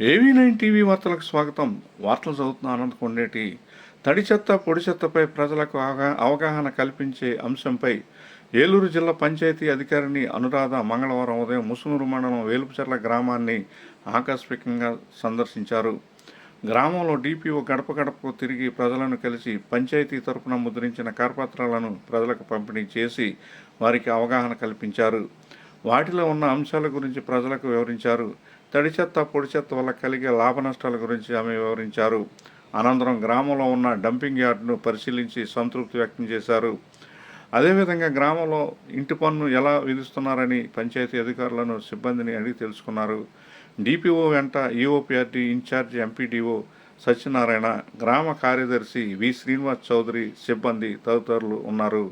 ఏవీ nine TV వార్తలకు స్వాగతం. వార్తలు చదువుతున్న అనంత కొండేటి తడి చెత్త పొడి చెత్తపై ప్రజలకు అవగాహన కల్పించే అంశంపై ఏలూరు జిల్లా పంచాయతీ అధికారిని అనురాధ మంగళవారం ఉదయం ముసునూరు మండలం వేలుపుచర్ల గ్రామాన్ని ఆకస్మికంగా సందర్శించారు. గ్రామంలో డిపిఓ గడప గడపకు తిరిగి ప్రజలను కలిసి పంచాయతీ తరపున ముద్రించిన కరపత్రాలను ప్రజలకు పంపిణీ చేసి వారికి అవగాహన కల్పించారు. వాటిలో ఉన్న అంశాల గురించి ప్రజలకు వివరించారు. తడి చెత్త పొడి చెత్త వల్ల కలిగే లాభ నష్టాల గురించి ఆమె వివరించారు. అనంతరం గ్రామంలో ఉన్న డంపింగ్ యార్డును పరిశీలించి సంతృప్తి వ్యక్తం చేశారు. అదేవిధంగా గ్రామంలో ఇంటి పన్ను ఎలా విధిస్తున్నారని పంచాయతీ అధికారులను సిబ్బందిని అడిగి తెలుసుకున్నారు. డిపిఓ వెంట ఈఓపిఆర్డి ఇన్ఛార్జ్ ఎంపీడీఓ సత్యనారాయణ గ్రామ కార్యదర్శి వి శ్రీనివాస్ చౌదరి సిబ్బంది తదితరులు ఉన్నారు.